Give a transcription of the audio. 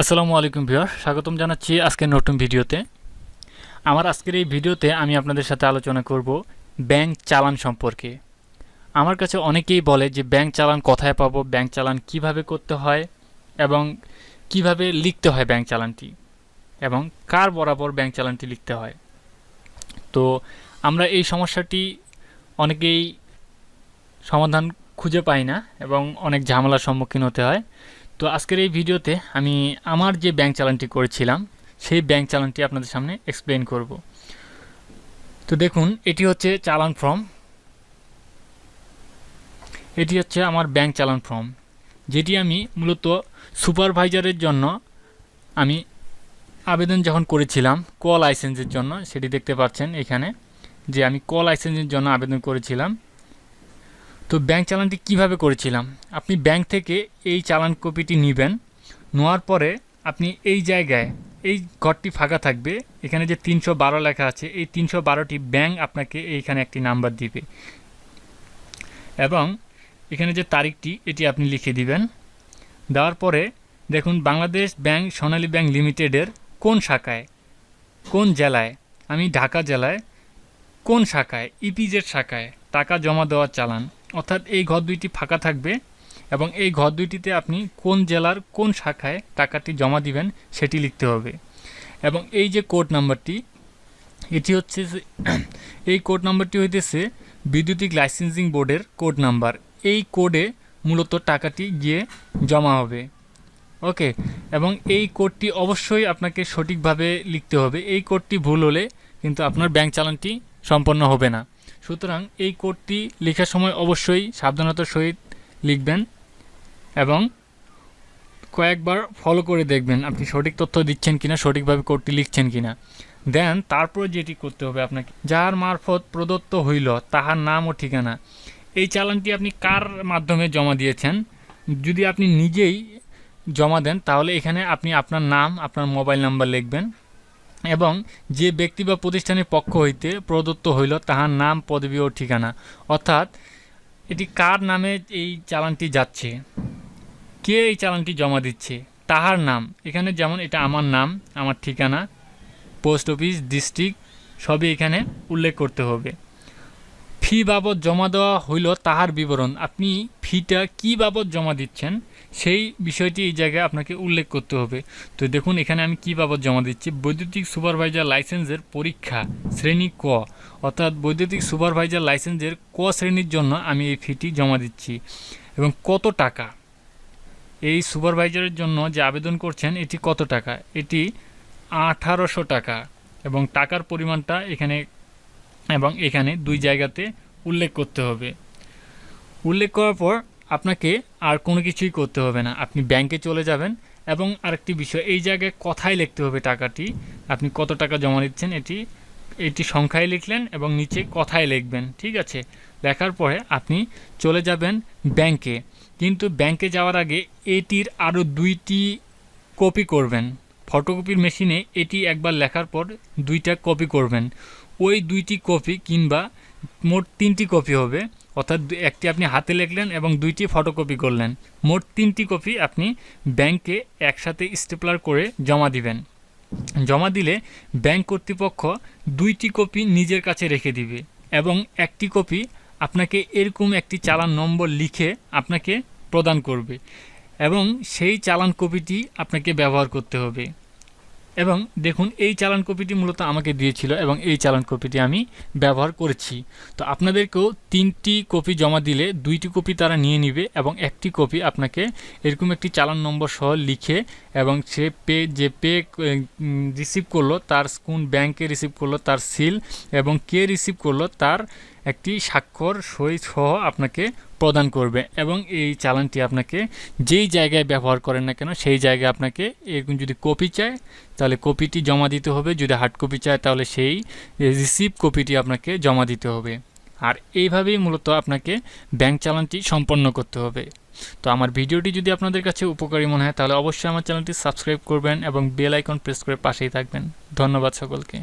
আসসালামু আলাইকুম ভিউয়ার স্বাগতম জানাচ্ছি আজকের নতুন ভিডিওতে। আমার আজকের এই ভিডিওতে আমি আপনাদের সাথে আলোচনা করব ব্যাংক চালান সম্পর্কে। আমার কাছে অনেকেই বলে যে ব্যাংক চালান কোথায় পাবো, ব্যাংক চালান কীভাবে করতে হয় এবং কীভাবে লিখতে হয় ব্যাংক চালানটি এবং কার বরাবর ব্যাংক চালানটি লিখতে হয়। তো আমরা এই সমস্যাটি অনেকেই সমাধান খুঁজে পাই না এবং অনেক ঝামেলার সম্মুখীন হতে হয়। তো আজকের এই ভিডিওতে আমি আমার যে ব্যাংক চালানটি করেছিলাম, সেই ব্যাংক চালানটি আপনাদের সামনে এক্সপ্লেন করব। তো দেখুন, এটি হচ্ছে চালান ফর্ম এটি হচ্ছে আমার ব্যাংক চালান ফর্ম যেটি আমি মূলত সুপারভাইজারের জন্য আমি আবেদন যখন করেছিলাম ক লাইসেন্সের জন্য, সেটি দেখতে পাচ্ছেন এখানে যে আমি ক লাইসেন্সের জন্য আবেদন করেছিলাম। তো ব্যাংক চালানটি কীভাবে করেছিলাম? আপনি ব্যাংক থেকে এই চালান কপিটি নেবেন। নেওয়ার পরে আপনি এই জায়গায়, এই ঘরটি ফাঁকা থাকবে। এখানে যে তিনশো বারো লেখা আছে, এই তিনশো বারোটি ব্যাংক আপনাকে এইখানে একটি নাম্বার দিবে। এবং এখানে যে তারিখটি, এটি আপনি লিখে দিবেন। দেওয়ার পরে দেখুন বাংলাদেশ ব্যাংক সোনালী ব্যাংক লিমিটেডের কোন শাখায়, কোন জেলায়, আমি ঢাকা জেলায় কোন শাখায় ইপিজের শাখায় টাকা জমা দেওয়ার চালান অর্থাৎ এই ঘর দুইটি ফাঁকা থাকবে এবং এই ঘর দুইটিতে আপনি কোন জেলার কোন শাখায় টাকাটি জমা দিবেন সেটি লিখতে হবে। এবং এই যে কোড নাম্বারটি, এটি হচ্ছে এই কোড নাম্বারটি হইতেছে বিদ্যুতিক লাইসেন্সিং বোর্ডের কোড নাম্বার। এই কোডে মূলত টাকাটি গিয়ে জমা হবে। ওকে? এবং এই কোডটি অবশ্যই আপনাকে সঠিকভাবে লিখতে হবে। এই কোডটি ভুল হলে কিন্তু আপনার ব্যাংক চালানটি সম্পন্ন হবে না। সুতরাং এই কোডটি লেখার সময় অবশ্যই সাবধানতার সহিত লিখবেন এবং কয়েকবার ফলো করে দেখবেন আপনি সঠিক তথ্য দিচ্ছেন কিনা, সঠিকভাবে কোডটি লিখছেন কিনা। দেন তারপর যেটি করতে হবে আপনাকে, যার মারফত প্রদত্ত হইল তাহার নাম ও ঠিকানা। এই চালানটি আপনি কার মাধ্যমে জমা দিয়েছেন? যদি আপনি নিজেই জমা দেন, তাহলে এখানে আপনি আপনার নাম, আপনার মোবাইল নাম্বার লিখবেন। এবং যে ব্যক্তি বা প্রতিষ্ঠানের পক্ষ হইতে প্রদত্ত হইল, তাহার নাম, পদবী ও ঠিকানা। অর্থাৎ, এটি কার নামে এই চালানটি যাচ্ছে? কে এই চালানটি জমা দিচ্ছে? তাহার নাম। এখানে যেমন এটা আমার নাম, আমার ঠিকানা, পোস্ট অফিস, ডিস্ট্রিক্ট, সবই এখানে উল্লেখ করতে হবে। ফি বাবদ জমা দেওয়া হইল তাহার বিবরণ। আপনি ফিটা কী বাবদ জমা দিচ্ছেন, সেই বিষয়টি এই জায়গায় আপনাকে উল্লেখ করতে হবে। তো দেখুন, এখানে আমি কী বাবদ জমা দিচ্ছি? বৈদ্যুতিক সুপারভাইজার লাইসেন্সের পরীক্ষা, শ্রেণি ক। অর্থাৎ বৈদ্যুতিক সুপারভাইজার লাইসেন্সের ক শ্রেণির জন্য আমি এই ফিটি জমা দিচ্ছি। এবং কত টাকা? এই সুপারভাইজারের জন্য যে আবেদন করছেন, এটি কত টাকা? এটি আঠারোশো টাকা। এবং টাকার পরিমাণটা এখানে এবং এখানে দুই জায়গাতে উল্লেখ করতে হবে। উল্লেখ করার পর আপনাকে আর কোনো কিছুই করতে হবে না। আপনি ব্যাংকে চলে যাবেন এবং আরেকটি বিষয়, এই জায়গায় কথায় লিখতে হবে টাকাটি। আপনি কত টাকা জমা দিচ্ছেন এটি এটি সংখ্যায় লিখলেন এবং নিচে কথায় লিখবেন, ঠিক আছে? লেখার পরে আপনি চলে যাবেন ব্যাংকে কিন্তু ব্যাংকে যাওয়ার আগে এটির আরও দুইটি কপি করবেন। ফটোকপির মেশিনে এটি একবার লেখার পর দুইটা কপি করবেন। ওই দুইটি কপি কিংবা মোট তিনটি কপি হবে। অর্থাৎ একটি আপনি হাতে লিখলেন এবং দুইটি ফটোকপি করলেন। মোট তিনটি কপি আপনি ব্যাংকে একসাথে স্টেপলার করে জমা দিবেন। জমা দিলে ব্যাংক কর্তৃপক্ষ দুইটি কপি নিজের কাছে রেখে দিবে এবং একটি কপি আপনাকে এরকম একটি চালান নম্বর লিখে আপনাকে প্রদান করবে এবং সেই চালান কপিটি আপনাকে ব্যবহার করতে হবে। এবং দেখুন, এই চালান কপিটি মূলত আমাকে দিয়েছিল এবং এই চালান কপিটি আমি ব্যবহার করেছি। তো আপনাদেরকেও তিনটি কপি জমা দিলে দুইটি কপি তারা নিয়ে নিবে এবং একটি কপি আপনাকে এরকম একটি চালান নম্বর সহ লিখে এবং সে পে, যে পে রিসিভ করল তার কোন ব্যাংকে রিসিভ করল তার সিল এবং কে রিসিভ করল তার একটি স্বাক্ষর সই সহ আপনাকে প্রদান করবে এবং এই চালানটি আপনাকে যেই জায়গায় ব্যবহার করেন না কেন সেই জায়গায় আপনাকে এরকম যদি কপি চায়, তাহলে কপিটি জমা দিতে হবে। যদি হার্ড কপি চায়, তাহলে সেই রিসিভ কপিটি আপনাকে জমা দিতে হবে। আর এইভাবেই মূলত আপনাকে ব্যাংক চালানটি সম্পন্ন করতে হবে। তো আমার ভিডিওটি যদি আপনাদের কাছে উপকারী মনে হয়, তাহলে অবশ্যই আমার চ্যানেলটি সাবস্ক্রাইব করবেন এবং বেল আইকন প্রেস করে পাশেই থাকবেন। ধন্যবাদ সকলকে।